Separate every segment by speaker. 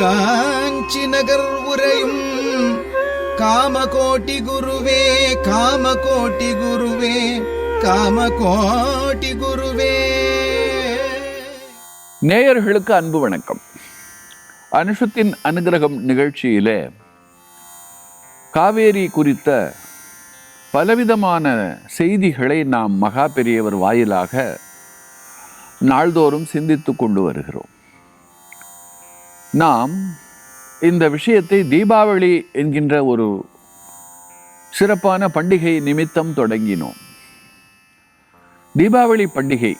Speaker 1: காஞ்சி நகர் உரையும் காமகோட்டி குருவே காமகோட்டி குருவே காமகோட்டி குருவே.
Speaker 2: நேயர்களுக்கு அன்பு வணக்கம். அனுஷத்தின் அனுகிரகம் நிகழ்ச்சியிலே காவேரி குறித்த பலவிதமான செய்திகளை நாம் மகா பெரியவர் வாயிலாக நாள்தோறும் சிந்தித்து கொண்டு வருகிறோம். நாம் இந்த விஷயத்தை தீபாவளி என்கின்ற ஒரு சிறப்பான பண்டிகை நிமித்தம் தொடங்கினோம். தீபாவளி பண்டிகை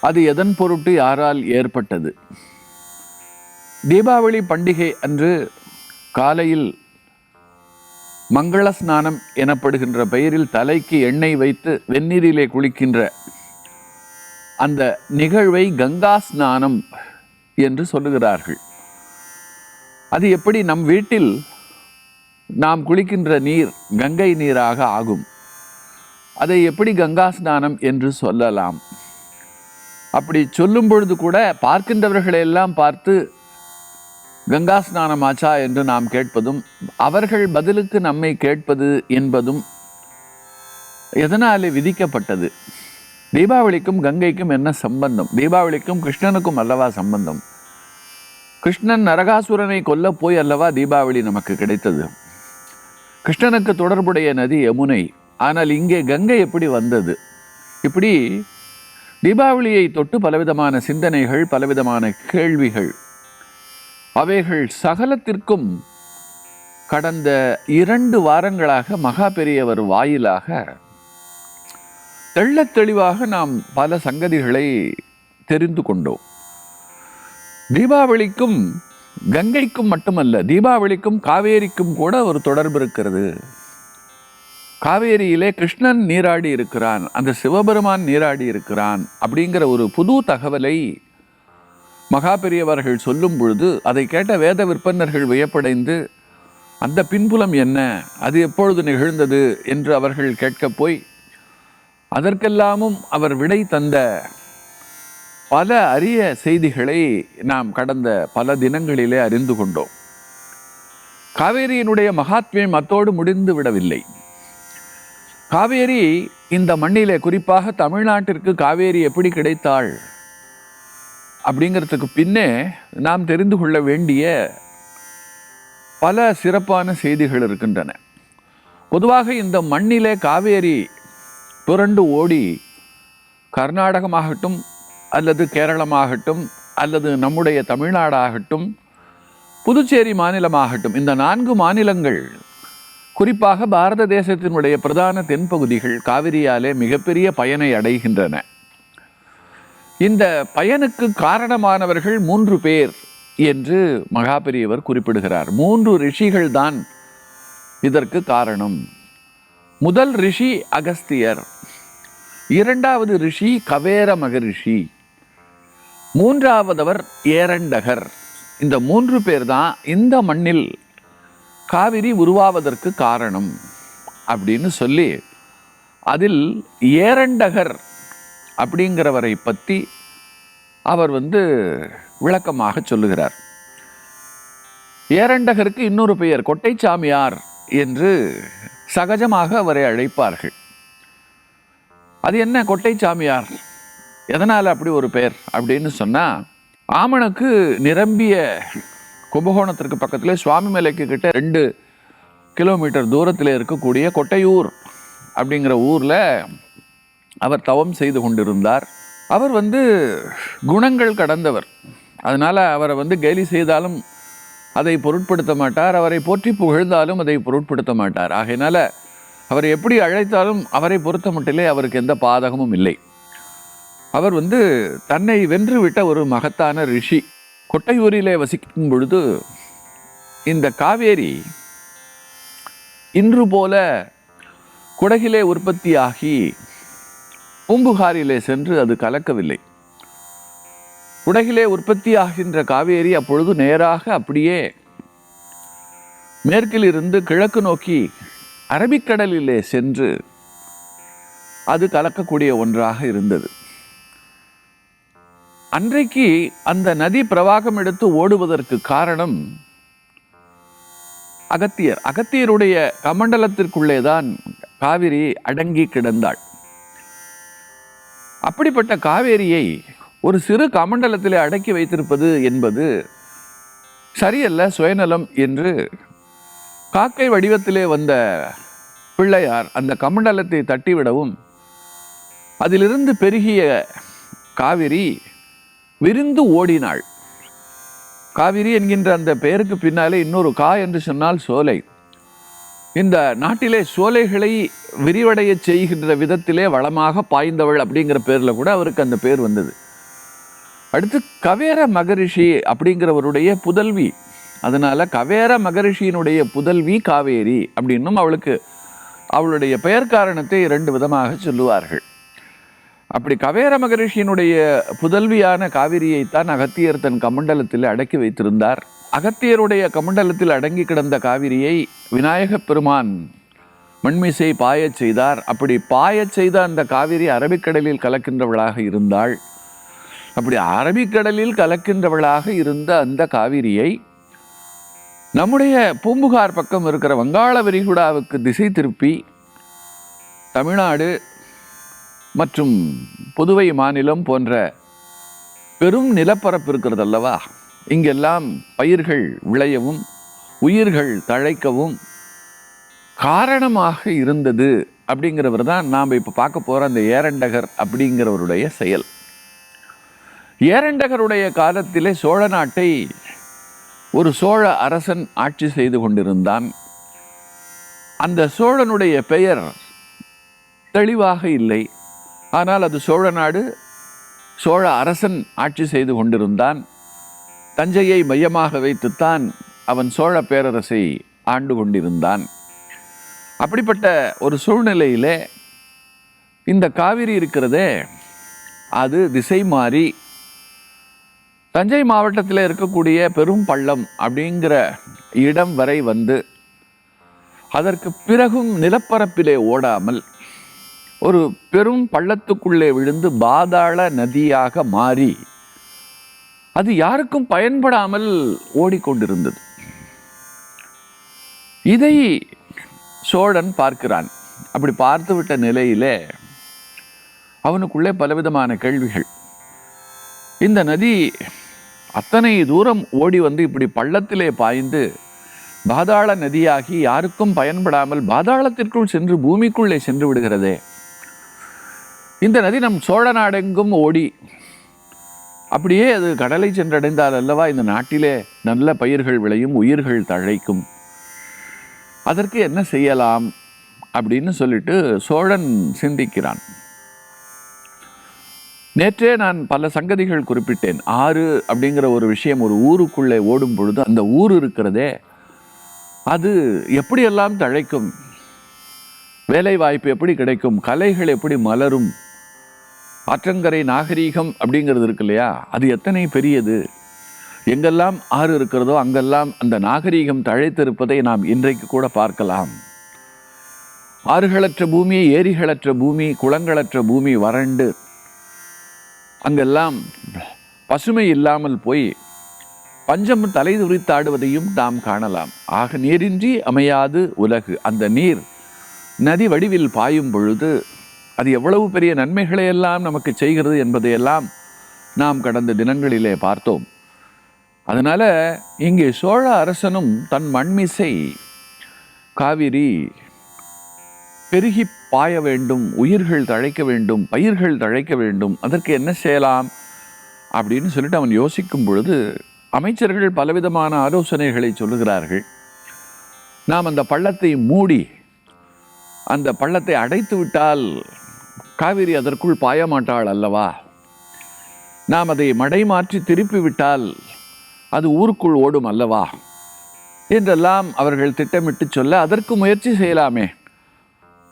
Speaker 2: அது எதன் பொருட்டு யாரால் ஏற்பட்டது? தீபாவளி பண்டிகை அன்று காலையில் மங்கள ஸ்நானம் எனப்படுகின்ற பெயரில் தலைக்கு எண்ணெய் வைத்து வெந்நீரிலே குளிக்கின்ற அந்த நிகழ்வை கங்கா ஸ்நானம் என்று சொல்லுகிறார்கள். அது எப்படி நம் வீட்டில் நாம் குளிக்கின்ற நீர் கங்கை நீராக ஆகும்? அதை எப்படி கங்கா ஸ்நானம் என்று சொல்லலாம்? அப்படி சொல்லும் பொழுது கூட பார்க்கின்றவர்களை எல்லாம் பார்த்து கங்கா ஸ்நானம் ஆச்சா? என்று நாம் கேட்பதும் அவர்கள் பதிலுக்கு நம்மை கேட்பது என்பதும் எதனாலே விதிக்கப்பட்டது? தீபாவளிக்கும் கங்கைக்கும் என்ன சம்பந்தம்? தீபாவளிக்கும் கிருஷ்ணனுக்கும் அல்லவா சம்பந்தம்? கிருஷ்ணன் நரகாசுரனை கொல்ல போய் அல்லவா தீபாவளி நமக்கு கிடைத்தது? கிருஷ்ணனுக்கு தொடர்புடைய நதி யமுனை. ஆனால் இங்கே கங்கை எப்படி வந்தது? இப்படி தீபாவளியை தொட்டு பலவிதமான சிந்தனைகள் பலவிதமான கேள்விகள். அவைகள் சகலத்திற்கும் கடந்த இரண்டு வாரங்களாக மகா பெரியவர் வாயிலாக தெள்ளத் தெளிவாக நாம் பல சங்கதிகளை தெரிந்து கொண்டோம். தீபாவளிக்கும் கங்கைக்கும் மட்டுமல்ல தீபாவளிக்கும் காவேரிக்கும் கூட ஒரு தொடர்பு இருக்கிறது. காவேரியிலே கிருஷ்ணன் நீராடி இருக்கிறான் அந்த சிவபெருமான் நீராடி இருக்கிறான் அப்படிங்கிற ஒரு புது தகவலை மகா பெரியவர்கள் சொல்லும் பொழுது அதை கேட்ட வேத விற்பனர்கள் வியப்படைந்து அந்த பின்புலம் என்ன? அது எப்பொழுது நிகழ்ந்தது? என்று அவர்கள் கேட்கப் போய் அதற்கெல்லாமும் அவர் விடை தந்த பல அரிய செய்திகளை நாம் கடந்த பல தினங்களிலே அறிந்து கொண்டோம். காவேரியினுடைய மகாத்மியம் அத்தோடு முடிந்து விடவில்லை. காவேரி இந்த மண்ணிலே குறிப்பாக தமிழ்நாட்டிற்கு காவேரி எப்படி கிடைத்தாள் அப்படிங்கிறதுக்கு பின்னே நாம் தெரிந்து கொள்ள வேண்டிய பல சிறப்பான செய்திகள் இருக்கின்றன. பொதுவாக இந்த மண்ணிலே காவேரி புரண்டு ஓடி கர்நாடகமாகட்டும் அல்லது கேரளமாகட்டும் அல்லது நம்முடைய தமிழ்நாடாகட்டும் புதுச்சேரி மாநிலமாகட்டும் இந்த நான்கு மாநிலங்கள் குறிப்பாக பாரத தேசத்தினுடைய பிரதான தென்பகுதிகள் காவிரியாலே மிகப்பெரிய பயனை அடைகின்றன. இந்த பயனுக்கு காரணமானவர்கள் மூன்று பேர் என்று மகாபெரியவர் குறிப்பிடுகிறார். மூன்று ரிஷிகள் தான் இதற்கு காரணம். முதல் ரிஷி அகஸ்தியர். இரண்டாவது ரிஷி கவேர மகரிஷி. மூன்றாவதவர் ஏரண்டகர். இந்த மூன்று பேர் தான் இந்த மண்ணில் காவிரி உருவாவதற்கு காரணம் அப்படின்னு சொல்லி அதில் ஏரண்டகர் அப்படிங்கிறவரை பற்றி அவர் வந்து விளக்கமாக சொல்லுகிறார். ஏரண்டகருக்கு இன்னொரு பெயர் கொட்டைச்சாமியார் என்று சகஜமாக அவரை அழைப்பார்கள். அது என்ன கொட்டை சாமியார் எதனால் அப்படி ஒரு பெயர் அப்படின்னு சொன்னால் ஆமணக்கு நிரம்பிய கும்பகோணத்திற்கு பக்கத்தில் சுவாமி மலைக்கு கிட்ட ரெண்டு கிலோமீட்டர் தூரத்தில் இருக்கக்கூடிய கொட்டையூர் அப்படிங்கிற ஊரில் அவர் தவம் செய்து கொண்டிருந்தார். அவர் வந்து குணங்கள் கடந்தவர். அதனால் அவரை வந்து கேலி செய்தாலும் அதை பொருட்படுத்த மாட்டார். அவரை போற்றி புகழ்ந்தாலும் அதை பொருட்படுத்த மாட்டார். ஆகையினால அவர் எப்படி அழைத்தாலும் அவரை பொறுத்த மட்டிலே அவருக்கு எந்த பாதகமும் இல்லை. அவர் வந்து தன்னை வென்றுவிட்ட ஒரு மகத்தான ரிஷி. கொட்டையூரிலே வசிக்கும் பொழுது இந்த காவேரி இன்று போல குடகிலே உற்பத்தியாகி பூம்புகாரிலே சென்று அது கலக்கவில்லை. குடகிலே உற்பத்தியாகின்ற காவேரி அப்பொழுது நேராக அப்படியே மேற்கில் இருந்து கிழக்கு நோக்கி அரபிக்கடலிலே சென்று அது கலக்கக்கூடிய ஒன்றாக இருந்தது. அன்றைக்கு அந்த நதி பிரவாகம் எடுத்து ஓடுவதற்கு காரணம் அகத்தியர். அகத்தியருடைய கமண்டலத்திற்குள்ளே தான் காவிரி அடங்கி கிடந்தாள். அப்படிப்பட்ட காவேரியை ஒரு சிறு கமண்டலத்திலே அடக்கி வைத்திருப்பது என்பது சரியல்ல சுயநலம் என்று காக்கை வடிவத்திலே வந்த பிள்ளையார் அந்த கமண்டலத்தை தட்டிவிடவும் அதிலிருந்து பெருகிய காவிரி விரிந்து ஓடினாள். காவிரி என்கின்ற அந்த பெயருக்கு பின்னாலே இன்னொரு கா என்று சொன்னால் சோலை. இந்த நாட்டிலே சோலைகளை விரிவடைய செய்கின்ற விதத்திலே வளமாக பாய்ந்தவள் அப்படிங்கிற பேரில் கூட அவருக்கு அந்த பேர் வந்தது. அடுத்து கவேர மகரிஷி அப்படிங்கிறவருடைய புதல்வி அதனால் கவேர மகரிஷியினுடைய புதல்வி காவேரி அப்படின்னும் அவளுக்கு அவளுடைய பெயர் காரணத்தை இரண்டு விதமாக சொல்லுவார்கள். அப்படி கவேர மகரிஷியினுடைய புதல்வியான காவிரியைத்தான் அகத்தியர் தன் கமண்டலத்தில் அடக்கி வைத்திருந்தார். அகத்தியருடைய கமண்டலத்தில் அடங்கி கிடந்த காவிரியை விநாயகப் பெருமான் மண்மிசை பாயச் செய்தார். அப்படி பாயச் செய்த அந்த காவிரி அரபிக்கடலில் கலக்கின்றவளாக இருந்தாள். அப்படி அரபிக்கடலில் கலக்கின்றவளாக இருந்த அந்த காவிரியை நம்முடைய பூம்புகார் பக்கம் இருக்கிற வங்காள விரிகுடாவுக்கு திசை திருப்பி தமிழ்நாடு மற்றும் புதுவை மாநிலம் போன்ற பெரும் நிலப்பரப்பு இருக்கிறது அல்லவா இங்கெல்லாம் பயிர்கள் விளையவும் உயிர்கள் தழைக்கவும் காரணமாக இருந்தது அப்படிங்கிறவர் தான் நாம் இப்போ பார்க்க போகிற அந்த ஏரண்டகர் அப்படிங்கிறவருடைய செயல். ஏரண்டகருடைய காலத்திலே சோழ நாட்டை ஒரு சோழ அரசன் ஆட்சி செய்து கொண்டிருந்தான். அந்த சோழனுடைய பெயர் தெளிவாக இல்லை. ஆனால் அது சோழ நாடு சோழ அரசன் ஆட்சி செய்து கொண்டிருந்தான். தஞ்சையை மையமாக வைத்துத்தான் அவன் சோழ பேரரசை ஆண்டு கொண்டிருந்தான். அப்படிப்பட்ட ஒரு சூழ்நிலையிலே இந்த காவிரி இருக்கிறதே அது திசை மாறி தஞ்சை மாவட்டத்தில் இருக்கக்கூடிய பெரும் பள்ளம் அப்படிங்கிற இடம் வரை வந்து அதற்கு பிறகும் நிலப்பரப்பிலே ஓடாமல் ஒரு பெரும் பள்ளத்துக்குள்ளே விழுந்து பாதாள நதியாக மாறி அது யாருக்கும் பயன்படாமல் ஓடிக்கொண்டிருந்தது. இதை சோழன் பார்க்கிறான். அப்படி பார்த்துவிட்ட நிலையிலே அவனுக்குள்ளே பலவிதமான கேள்விகள். இந்த நதி அத்தனை தூரம் ஓடி வந்து இப்படி பள்ளத்திலே பாய்ந்து பாதாள நதியாகி யாருக்கும் பயன்படாமல் பாதாளத்திற்குள் சென்று பூமிக்குள்ளே சென்று விடுகிறதே. இந்த நதி நம் சோழ நாடெங்கும் ஓடி அப்படியே அது கடலை சென்றடைந்தால் அல்லவா? இந்த நாட்டிலே நல்ல பயிர்கள் விளையும் உயிர்கள் தழைக்கும். அதற்கு என்ன செய்யலாம்? அப்படின்னு சொல்லிட்டு சோழன் சிந்திக்கிறான். நேற்றே நான் பல சங்கதிகள் குறிப்பிட்டேன். ஆறு அப்படிங்கிற ஒரு விஷயம் ஒரு ஊருக்குள்ளே ஓடும் பொழுது அந்த ஊர் இருக்கிறதே அது எப்படியெல்லாம் தழைக்கும்? வேலை வாய்ப்பு எப்படி கிடைக்கும்? கலைகள் எப்படி மலரும்? ஆற்றங்கரை நாகரீகம் அப்படிங்கிறது இருக்கு இல்லையா? அது எத்தனை பெரியது? எங்கெல்லாம் ஆறு இருக்கிறதோ அங்கெல்லாம் அந்த நாகரீகம் தழைத்திருப்பதை நாம் இன்றைக்கு கூட பார்க்கலாம். ஆறுகளற்ற பூமி ஏரிகளற்ற பூமி குளங்களற்ற பூமி வறண்டு அங்கெல்லாம் பசுமை இல்லாமல் போய் பஞ்சம் தலை துரித்தாடுவதையும் நாம் காணலாம். ஆக நீரின்றி அமையாது உலகு. அந்த நீர் நதி வடிவில் பாயும் பொழுது அது எவ்வளவு பெரிய நன்மைகளை எல்லாம் நமக்கு செய்கிறது என்பதையெல்லாம் நாம் கடந்த தினங்களிலே பார்த்தோம். அதனால் இங்கே சோழ அரசனும் தன் மண்மிசை காவிரி பெருகி பாய வேண்டும் உயிர்கள் தழைக்க வேண்டும் பயிர்கள் தழைக்க வேண்டும் அதற்கு என்ன செய்யலாம் அப்படின்னு சொல்லிட்டு அவன் யோசிக்கும் பொழுது அமைச்சர்கள் பலவிதமான ஆலோசனைகளை சொல்லுகிறார்கள். நாம் அந்த பள்ளத்தை மூடி அந்த பள்ளத்தை அடைத்து விட்டால் காவிரி அதற்குள் பாய மாட்டாள் அல்லவா? நாம் அதை மடை மாற்றி திருப்பி விட்டால் அது ஊருக்குள் ஓடும் அல்லவா? என்றெல்லாம் அவர்கள் திட்டமிட்டு சொல்ல அதற்கு முயற்சி செய்யலாமே.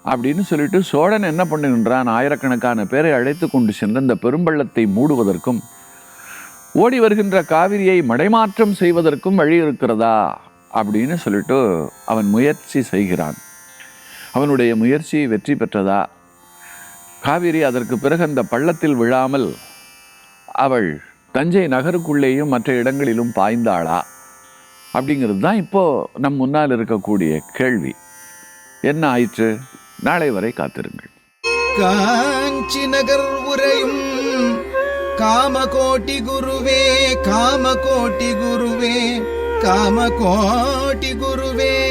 Speaker 2: அப்படின்னு சொல்லிட்டு சோழன் என்ன பண்ணுகின்றான்? ஆயிரக்கணக்கான பேரை அழைத்து கொண்டு சென்று இந்த பெரும்பள்ளத்தை மூடுவதற்கும் ஓடி வருகின்ற காவிரியை மடைமாற்றம் செய்வதற்கும் வழி இருக்கிறதா? அப்படின்னு சொல்லிட்டு அவன் முயற்சி செய்கிறான். அவனுடைய முயற்சி வெற்றி பெற்றதா? காவிரி அதற்கு பிறகு அந்த பள்ளத்தில் விழாமல் அவள் தஞ்சை நகருக்குள்ளேயும் மற்ற இடங்களிலும் பாய்ந்தாளா? அப்படிங்கிறது தான் இப்போது நம் முன்னால் இருக்கக்கூடிய கேள்வி. என்ன ஆயிற்று? நாளை வரை காத்திருங்கள்.
Speaker 1: காஞ்சி நகர் உரையும் காமகோட்டி குருவே காமகோட்டி குருவே காமகோட்டி குருவே.